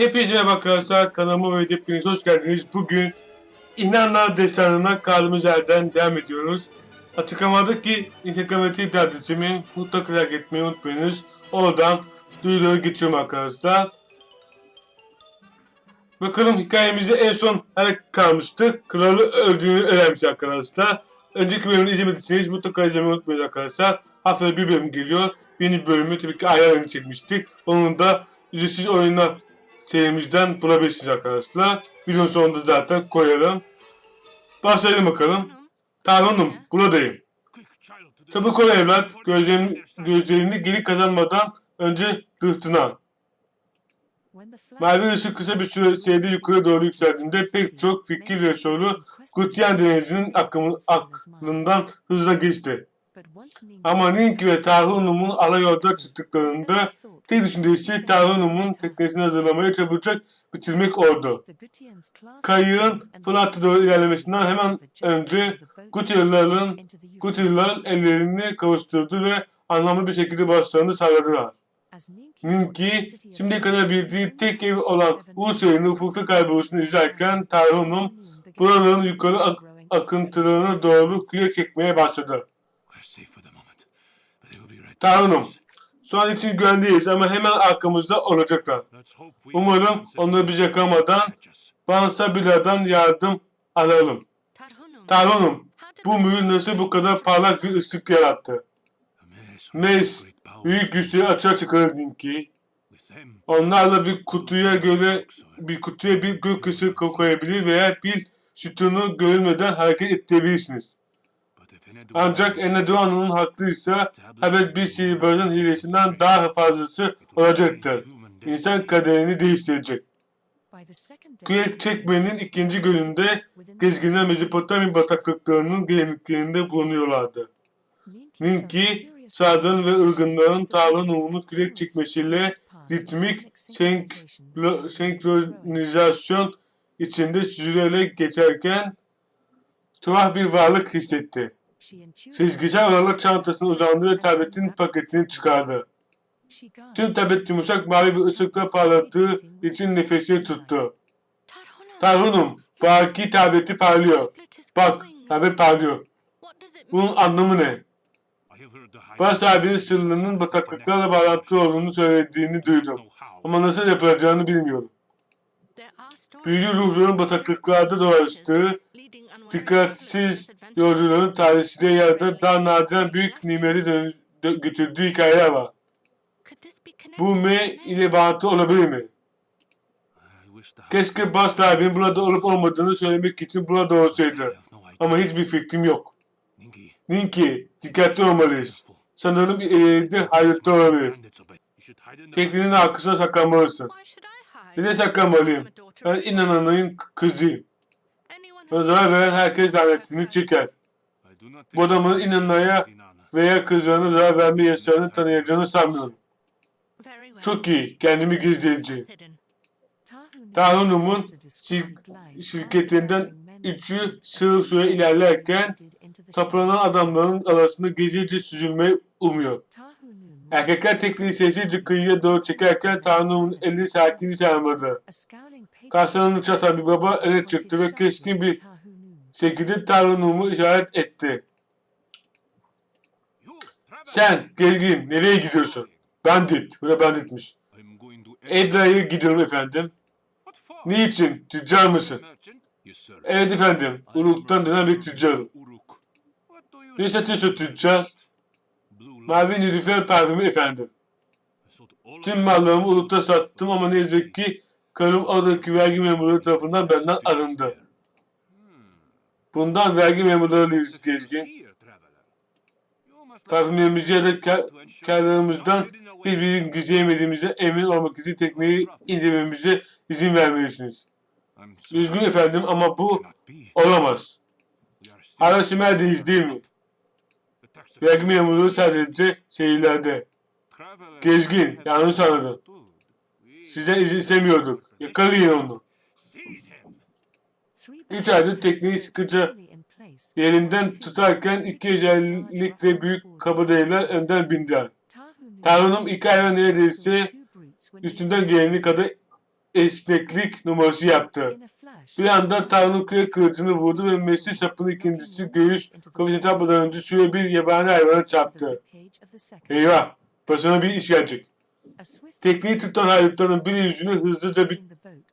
Hepinize merhaba arkadaşlar. Kanalıma ve hepiniz hoş geldiniz. Bugün İnanlar Destanı'na kaldığımız yerden devam ediyoruz. Açıklamadaki Instagram ve Twitter adresimi mutlaka takip etmeyi unutmayınız. Oradan duyuruları geçiyorum arkadaşlar. Bakalım hikayemizde en son nerede kalmıştık. Kralı öldüğünü öğrenmiş arkadaşlar. Önceki bölümü izlemediyseniz mutlaka izlemeyi unutmayın arkadaşlar. Haftada bir bölüm geliyor. Birinci bölümü tabii ki ayarlarını çekmiştik. Onun da ücretsiz oyunlar serimizden bulabilirsiniz arkadaşlar. Videonun sonunda zaten koyarım. Başlayalım bakalım. Tanrım buradayım. Çabuk ol evlat. Gözlerini, gözlerini geri kazanmadan önce rıhtına. Mavi ışık kısa bir sürede yukarı doğru yükseldiğinde pek çok fikir ve soru Gutyan denizinin akımı, aklından hızla geçti. Ama Link ve Tarhunum'un ala yolda çıktıklarında tek düşündüğü şey Tarhunum'un teknesini hazırlamaya çabucak bitirmek oldu. Kayığın Fırat'a doğru ilerlemesinden hemen önce Gutyalıların Gutyalılar ellerini kavuşturdu ve anlamlı bir şekilde başlarını salladılar. Ninki şimdiye kadar bildiği tek ev olan Ursay'ın ufukta kayboluşunu izlerken Tarhunum buraların yukarı ak- akıntılarına doğru kıyı çekmeye başladı. Tanrım, şu an için güvendeyiz ama hemen arkamızda olacaklar. Umarım onları bize yakalamadan Bansabila'dan yardım alalım. Tanrım, bu mühür nasıl bu kadar parlak bir ışık yarattı? Mace, büyük güçleri açığa çıkarır ki onlarla bir kutuya göre bir kutuya bir gökyüzü koyabilir veya bir sütunu görülmeden hareket ettirebilirsiniz. Ancak Enedoğan'ın haklıysa haber bir sihirbazın hilesinden daha fazlası olacaktır. İnsan kaderini değiştirecek. Kürek çekmenin ikinci bölümünde gezginler Mezopotamya bataklıklarının gelenliklerinde bulunuyorlardı. Ninki, Sadın ve ırgınların Tanrı'nın uğrunu kürek çekmesiyle ritmik senklo- senkronizasyon içinde süzülerek geçerken tuhaf bir varlık hissetti. Sezgisel olarak çantasını uzandı ve tabletin paketini çıkardı. Tüm tablet yumuşak mavi bir ışıkla parlattığı için nefesini tuttu. Tarhunum, baki tableti parlıyor. Bak, tablet parlıyor. Bunun anlamı ne? Baş sahibinin sırrının bataklıklarla bağlantılı olduğunu söylediğini duydum. Ama nasıl yapılacağını bilmiyorum. Büyülü ruhların bataklıklarda dolaştığı, dikkatsiz yolcuların talihsizliğe yardım daha nadiren büyük dö- götürdüğü hikayeler var. Bu M ile bağıntı olabilir mi? Keşke baş sahibinin burada olup olmadığını söylemek için burada olsaydı. Ama hiçbir fikrim yok. Ninki, dikkatli olmalıyız. Sanırım ileride hayatta olabilir. Teknenin arkasına saklanmalısın. Neden saklanmalıyım? Ben inananın kızıyım. Zarar veren herkes lanetini çeker. Bu adamın inanmaya veya kızlarına zarar verme yasağını tanıyacağını sanmıyorum. Çok iyi, kendimi gizleyeceğim. Tahunum'un şir- şirketinden üçü sığ suya ilerlerken toplanan adamların arasında gizlice süzülmeyi umuyor. Erkekler tekneyi sessizce kıyıya doğru çekerken Tanrı'nın eli sakinliği çağırmadı. Karşılarını çatan bir baba öne çıktı ve keskin bir şekilde Tanrı'nı işaret etti. Sen gezgin nereye gidiyorsun? Bandit. Bu da banditmiş. Ebra'ya gidiyorum efendim. Niçin? Tüccar mısın? Evet efendim. Uruk'tan dönen bir tüccarım. Ne satıyorsun tüccar? Mavi nilüfer parfümü efendim. Tüm mallarımı Uruk'ta sattım ama ne yazık ki karım oradaki vergi memurları tarafından benden alındı. Bundan vergi memurlarıyız gezgin. Parfümlerimizi da kar, karlarımızdan hiçbirini gizleyemediğimize emin olmak için tekneyi indirmemize izin vermelisiniz. Üzgün efendim ama bu olamaz. Hala Sümer'deyiz değil mi? Vergi memuru sadece şehirlerde. Gezgin, yanlış anladın. Sizden izin istemiyorduk. Yakalayın onu. Üç aydır tekneyi sıkıca yerinden tutarken iki özellikle büyük kabadayılar önden bindiler. Tanrı'nın iki hayvan neredeyse üstünden geleni kadar esneklik numarası yaptı. Bir anda Tanrı'nın kıya kılıcını vurdu ve mesih sapının ikincisi göğüs kafasına çarpmadan önce şöyle bir yabani hayvana çarptı. Eyvah! Başına bir iş gelecek. Tekneyi tutan haydutların bir yüzünü hızlıca bir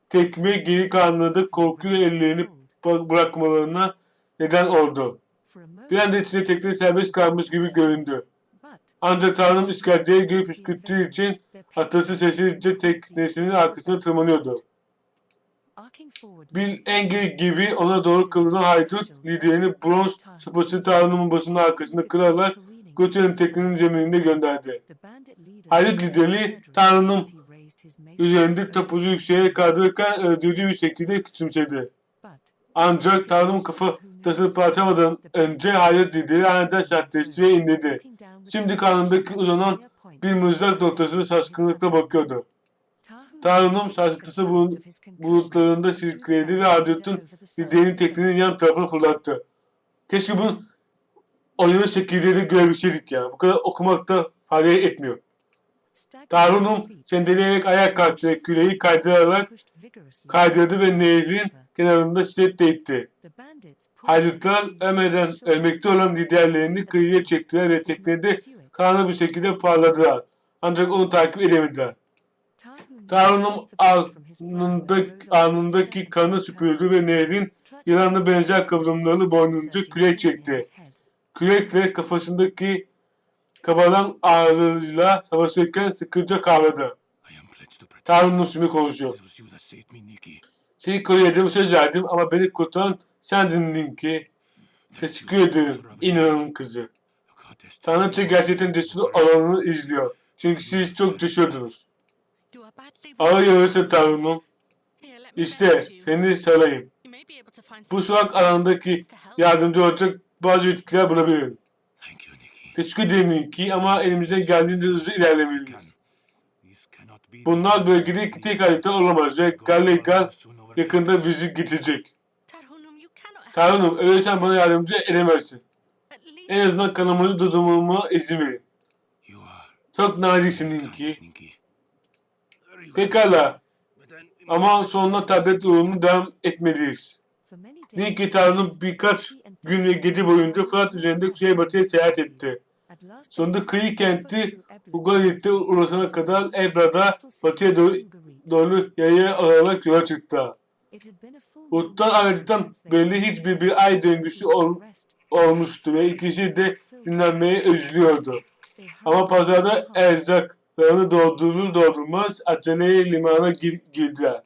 tekme geri kalanına da korkuyla ellerini bı- bırakmalarına neden oldu. Bir anda içinde tekne serbest kalmış gibi göründü. Ancak Tanrı'nın iskeleye girip püskürttüğü için atası sessizce teknesinin arkasına tırmanıyordu. Bir engel gibi ona doğru kıvrılan haydut liderini bronz sıpası Tanrı'nın başının arkasında kırarak götüren teknenin zeminine gönderdi. Haydut lideri Tanrı'nın Üzerinde topuzu yükseğe kaldırırken öldürdüğü bir şekilde küçümsedi. Ancak Tanrı'nın kafatasını parçalamadan önce haydut lideri aniden sertleşti inledi. Şimdi karnındaki uzanan bir mızrak noktasına şaşkınlıkla bakıyordu. Tanrı'nın sarsıntısı bu- bulutlarında silkeledi ve haydutun liderinin teknenin yan tarafına fırlattı. Keşke bu oyunun şekilleri görebilseydik ya. Bu kadar okumak da fayda etmiyor. Tarhun'un sendeleyerek ayak kalktı ve küreyi kaydırarak kaydırdı ve nehrin kenarında şiddetle itti. Haydutlar ölmeden ölmekte olan liderlerini kıyıya çektiler ve teknede karanlık bir şekilde parladılar. Ancak onu takip edemediler. Tanrı'nın alnındaki, alnındaki kanı süpürdü ve nehrin yılanla benzer kıvrımlarını boynunca kürek çekti. Kürekle kafasındaki kabaran ağrıyla savaşırken sıkıca kavradı. Tanrı'nın ismi konuşuyor. Seni koruyacağım söz verdim ama beni kurtaran sendin Linki. Teşekkür ederim inanın kızı. Tanrıça gerçekten cesur olanını izliyor. Çünkü siz çok cesurdunuz. Ağır yarısı Tanrı'nım. İşte seni sarayım. Bu sokak alanındaki yardımcı olacak bazı bitkiler bulabilirim. Teşekkür ederim Linki ama elimizden geldiğince hızlı ilerlemeliyiz. Bunlar bölgede tek harita olamaz ve Gallegal yakında bizi getirecek. Tanrım öyleyse bana yardımcı edemezsin. En azından kanamızı durdurmama izin verin. Çok naziksin Linki. Pekala ama sonuna tablet yolunu devam etmeliyiz. Linki Tanrı'nın birkaç gün ve gece boyunca Fırat üzerinde kuzeybatıya seyahat etti. Sonunda kıyı kenti Ugalit'te uğrasana kadar Ebra'da batıya doğru, doğru yaya alarak yola çıktı. Uttan ayrıca belli hiçbir bir ay döngüsü ol, olmuştu ve ikisi de dinlenmeyi özlüyordu. Ama pazarda erzaklarını doldurur doldurmaz aceleye limana gir, girdiler.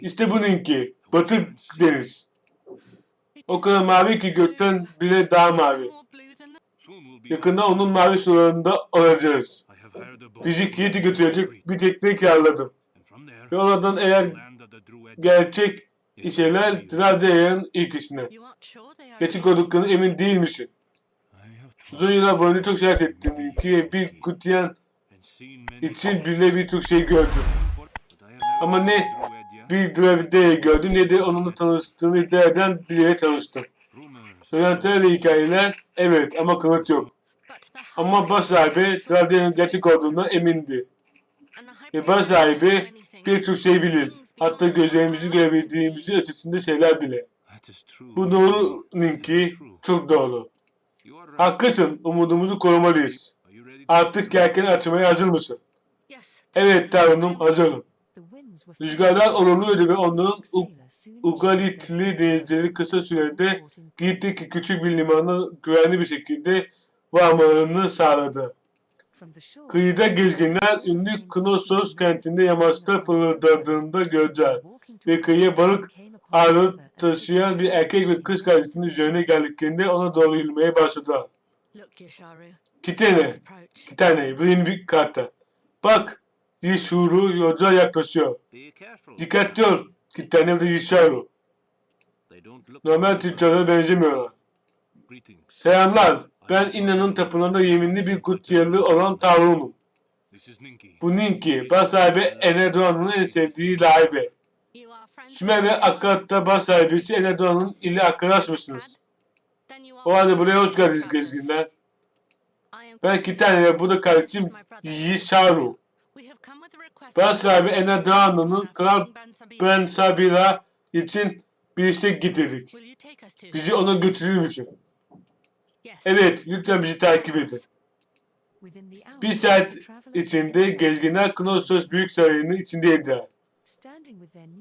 İşte bununki. Batı deniz. O kadar mavi ki gökten bile daha mavi. Yakında onun mavi sularında olacağız. Bizi Kiet'e götürecek bir tekne kiraladım. Ve oradan eğer gerçek işeler Dradea'nın ilkisine. Gerçek olduklarına emin değil misin? Uzun yıllar boyunca çok seyahat ettim ve bir kutlayan için bile birçok şey gördüm. Ama ne bir Dradea'yı gördüm ne de onunla tanıştığını iddia eden biriyle tanıştım. Söylentiler ve hikayeler evet ama kanıt yok. Ama baş sahibi Dradea'nın gerçek olduğuna emindi. Ve baş sahibi birçok şey bilir. Hatta gözlerimizi görebildiğimizin ötesinde şeyler bile. Bu doğru Linki, çok doğru. Haklısın, umudumuzu korumalıyız. Artık yelkeni açmaya hazır mısın? Evet Tanrım, hazırım. Rüzgarlar olumluydu ve onların U- Ugalitli denizcileri kısa sürede Girit'teki küçük bir limana güvenli bir şekilde varmalarını sağladı. Kıyıda gezginler ünlü Knossos kentinde yamaçta pırıldadığında gördüler ve kıyıya balık ağırlığı taşıyan bir erkek ve kız kardeşinin üzerine geldiklerinde ona doğru yürümeye başladılar. Kitene, Kitane, bu yeni bir karta. Bak, Yishuru yolcuya yaklaşıyor. Dikkatli ol, ve Yishuru. Normal tüccarlara benzemiyorlar. Selamlar, ben İnan'ın tapınağında yeminli bir Gutyalı olan Tanrı'nım. Bu Ninki, baş sahibi Enedoğan'ın en sevdiği lahibe. Sümer ve Akkad'da baş sahibisi Enedoğan'ın ile arkadaş mısınız? O halde buraya hoş geldiniz gezginler. Ben Kitane ve bu da kardeşim Yisharu. Baş sahibi Enedrano'nun Kral Ben Sabira için bir istek getirdik. Bizi ona götürür müsün? Evet, lütfen bizi takip edin. Bir saat içinde gezginler Knossos Büyük Sarayı'nın içindeydiler.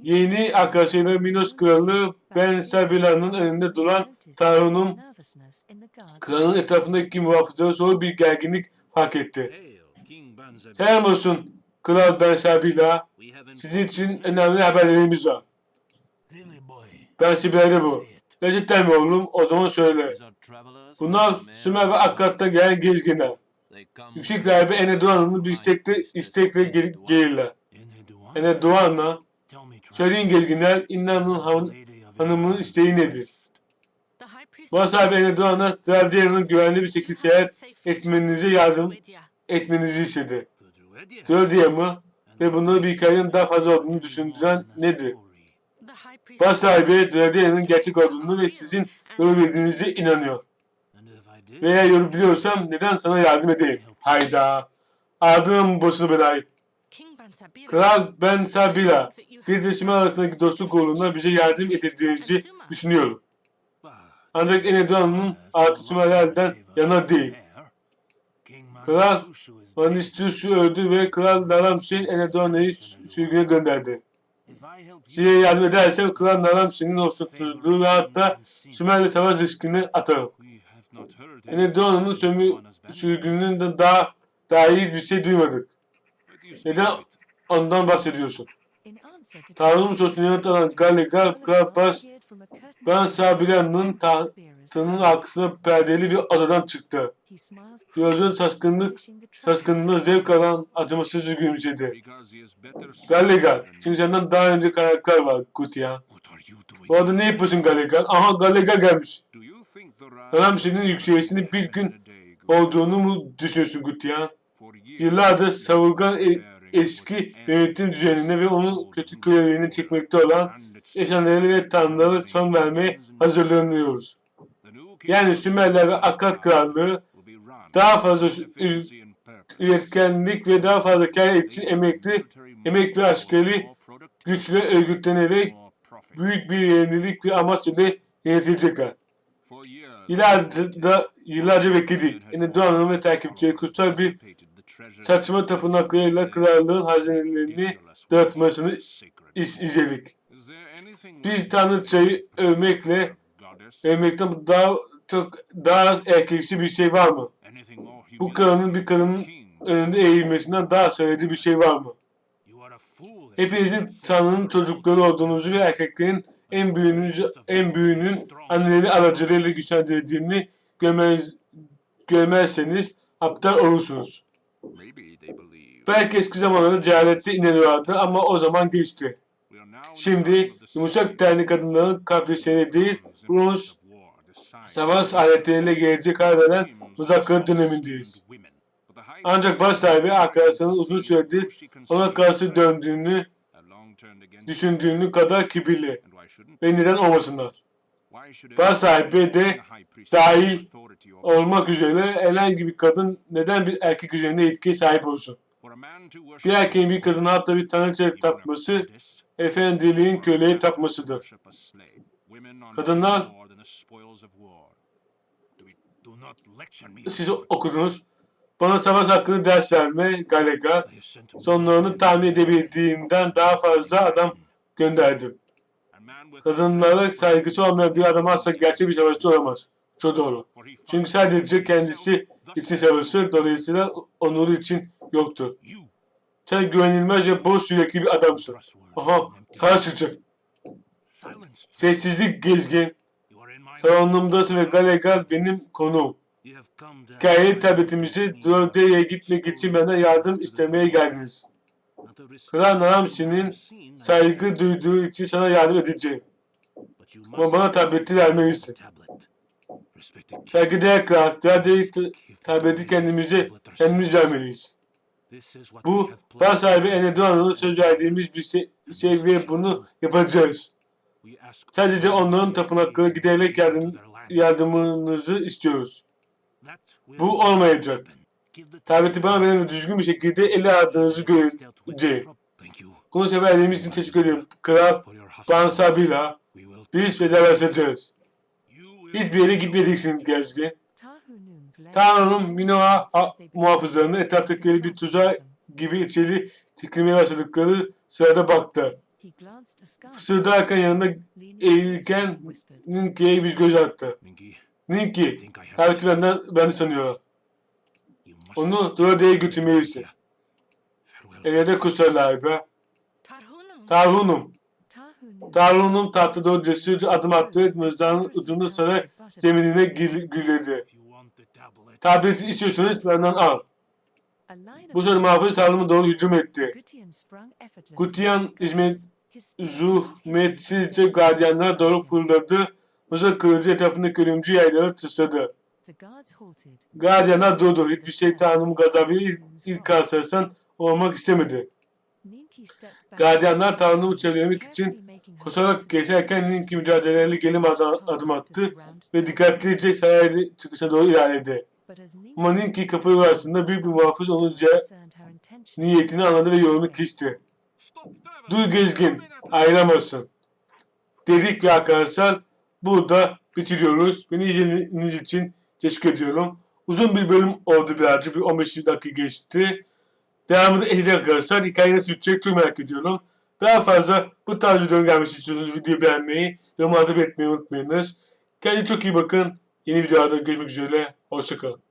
Yeni arkadaşıyla Minos Kralı Ben Sabira'nın önünde duran Sarun'un kralın etrafındaki muhafızlara soğuk bir gerginlik fark etti. Selam olsun Kral Ben Sabira. Sizin için önemli haberlerimiz var. Ben Sibir'de bu. Gerçekten mi oğlum? O zaman söyle. Bunlar Sümer ve Akkad'dan gelen gezginler. Yüksek rahibi Eneduan'ın bir istekle, istekle gel gelirler. Eneduan'a söyleyin gezginler İnna'nın han hanımının isteği nedir? Baş sahibi Eneduan'a Zerdia'nın güvenli bir şekilde seyahat etmenize yardım etmenizi istedi. Zerdia mı? Ve bunları bir hikayenin daha fazla olduğunu düşündüren nedir? Baş sahibi Zerdia'nın gerçek olduğunu ve sizin yolu bildiğinize inanıyor. Veya yolu biliyorsam neden sana yardım edeyim? Hayda. Aldım boşuna belayı. Kral Ben Sabila. Bir de Şimal arasındaki dostluk uğruna bize yardım edeceğinizi düşünüyorum. Ancak Enedrano'nun artı Sümerlerden yana değil. Kral Manistus'u öldü ve Kral Naramsin Enedrano'yu sürgüne gönderdi. Size yardım edersem Kral Naramsin'in hoşnutsuzluğu ve hatta Sümer'le savaş riskini atarım. Enedrano'nun sömü sürgününün de daha dair bir şey duymadık. Neden ondan bahsediyorsun? Tanrı'nın sözünü yanıt alan Galegal Kralpas Ben Sabilan'ın tahtının arkasına perdeli bir odadan çıktı. Gözün şaşkınlık, şaşkınlığına zevk alan acımasız bir gülümsedi. Galegal, çünkü senden daha önce karakter var Gutya. Bu arada ne yapıyorsun Galegal? Aha Galegal gelmiş. Adam senin yükselişinin bir gün olduğunu mu düşünüyorsun Gutya? Yıllardır savurgan e- eski yönetim düzenine ve onun kötü köleliğini çekmekte olan yaşananları ve tanrılara son vermeye hazırlanıyoruz. Yani Sümerler ve Akkad Krallığı daha fazla üretkenlik ve daha fazla kar için emekli, emek ve askeri güçle örgütlenerek büyük bir yenilik ve amaç ile yönetilecekler. Yıllarca, yıllarca bekledik. Yani ve takipçileri kutsal bir saçma tapınaklarıyla krallığın hazinelerini dağıtmasını iz izledik. Biz tanrıçayı övmekle övmekten daha çok daha erkeksi bir şey var mı? Bu kadının bir kadının önünde eğilmesinden daha söylediği bir şey var mı? Hepinizin Tanrı'nın çocukları olduğunuzu ve erkeklerin en büyüğünün, en büyüğünün anneleri aracılığıyla güçlendirdiğini görmez, görmezseniz aptal olursunuz. Belki eski zamanlarda cehalette inanıyorlardı ama o zaman geçti. Şimdi yumuşak tenli kadınların kardeşleri değil, bronz savaş aletleriyle gelecek kaybeden uzaklık dönemindeyiz. Ancak baş sahibi arkadaşlarının uzun süredir ona karşı döndüğünü düşündüğünü kadar kibirli ve neden olmasınlar. Baş sahibi de dahil olmak üzere herhangi bir kadın neden bir erkek üzerine etkiye sahip olsun? Bir erkeğin bir kadına hatta bir tanrıçaya tapması, efendiliğin köleye tapmasıdır. Kadınlar, siz okudunuz, bana savaş hakkında ders verme, Galega, sonlarını tahmin edebildiğinden daha fazla adam gönderdim. Kadınlara saygısı olmayan bir adam asla gerçek bir savaşçı olamaz. Çok doğru. Çünkü sadece kendisi için savaşır, dolayısıyla onuru için yoktu. Sen güvenilmez ve boş yürekli bir adamsın. Aha, savaş çıkacak. Sessizlik gezgin. Salonumdasın ve Galegal benim konuğum. Hikaye tabletimizi Drode'ye gitmek için bana yardım istemeye geldiniz. Kral Naramsi'nin saygı duyduğu için sana yardım edeceğim. Ama bana tableti vermelisin. Saygıdeğer kral, Drode'yi tableti kendimize, kendimiz vermeliyiz. Bu, baş sahibi Eneduan'ın söz verdiğimiz bir şey, şey ve bunu yapacağız. Sadece onların tapınakları giderek yardım, yardımınızı istiyoruz. Bu olmayacak. Tableti bana verin ve düzgün bir şekilde ele aldığınızı göreceğim. Konu seferliğimiz için teşekkür ederim. Kral Bansabila. Biz vedalaşacağız. Hiçbir yere gitmeyeceksin Gezgi. Tanrı'nın Minoa ha- muhafızlarını etraftakileri bir tuzak gibi içeri çekilmeye başladıkları sırada baktı. Fısıldarken yanında eğilirken Ninki'ye bir göz attı. Ninki, tabii benden beni sanıyor. Onu Drode'ye götürmelisin. Evde kusarlar be. Tarhunum, Tarhunum tahtada cesur adım attı. Mızrağın ucunu sarak zeminine gül- gülledi. Tableti istiyorsanız benden al. Bu sırada muhafız Tarhunum'a doğru hücum etti. Gutian hizmet zuhmetsizce gardiyanlara doğru fırladı. Mızrak kılıcı etrafındaki ölümcü yayları tısladı. Gardiyanlar durdu. Hiçbir şey Tanrı'nın gazabı ilk, ilk karşılaşan olmak istemedi. Gardiyanlar Tanrı'nı çevirmek için koşarak geçerken Ninki mücadelelerle gelim adım, attı ve dikkatlice saray çıkışa doğru ilerledi. Ama Ninki kapı arasında büyük bir muhafız onun niyetini anladı ve yolunu kesti. Dur gezgin, ayrılamazsın. Dedik ve arkadaşlar burada bitiriyoruz. Beni izlediğiniz için teşekkür ediyorum. Uzun bir bölüm oldu birazcık. Bir 15 dakika geçti. Devamında ehliyet arkadaşlar. Hikaye nasıl bitecek çok merak ediyorum. Daha fazla bu tarz videonun gelmesi istiyorsanız videoyu beğenmeyi, yorumlarda belirtmeyi unutmayınız. Kendinize çok iyi bakın. Yeni videolarda görüşmek üzere. Hoşçakalın.